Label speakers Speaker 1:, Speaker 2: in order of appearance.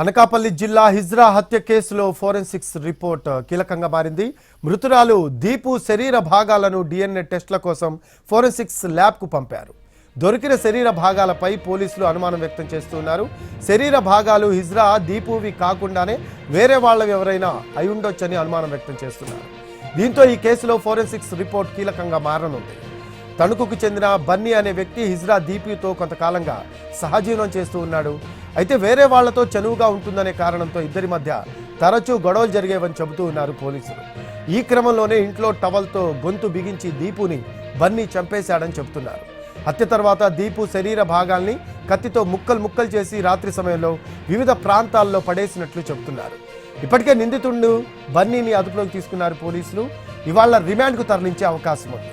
Speaker 1: అనకాపల్లి జిల్లా హిజ్రా హత్య కేసులో ఫోరెన్సిక్స్ రిపోర్ట్ కీలకంగా మారింది. మృతురాలు దీపు శరీర భాగాలను డిఎన్ఏ టెస్టుల కోసం ఫోరెన్సిక్స్ ల్యాబ్కు పంపారు. దొరికిన శరీర భాగాలపై పోలీసులు అనుమానం వ్యక్తం చేస్తున్నారు. శరీర భాగాలు హిజ్రా దీపువి కాకుండానే వేరే వాళ్ళవి ఎవరైనా అయి ఉండొచ్చని అనుమానం వ్యక్తం చేస్తున్నారు. దీంతో ఈ కేసులో ఫోరెన్సిక్స్ రిపోర్ట్ కీలకంగా మారనుంది. తణుకుకు చెందిన బన్నీ అనే వ్యక్తి హిజ్రా దీపితో కొంతకాలంగా సహజీవనం చేస్తూ ఉన్నాడు. అయితే వేరే వాళ్ళతో చనువుగా ఉంటుందనే కారణంతో ఇద్దరి మధ్య తరచూ గొడవలు జరిగేవని చెబుతూ ఉన్నారు పోలీసులు. ఈ క్రమంలోనే ఇంట్లో టవల్తో గొంతు బిగించి దీపుని బన్నీ చంపేశాడని చెబుతున్నారు. హత్య తర్వాత దీపు శరీర భాగాల్ని కత్తితో ముక్కలు ముక్కలు చేసి రాత్రి సమయంలో వివిధ ప్రాంతాల్లో పడేసినట్లు చెబుతున్నారు. ఇప్పటికే నిందితుడు బన్నీని అదుపులోకి తీసుకున్నారు పోలీసులు. ఇవాళ రిమాండ్కు తరలించే అవకాశం ఉంది.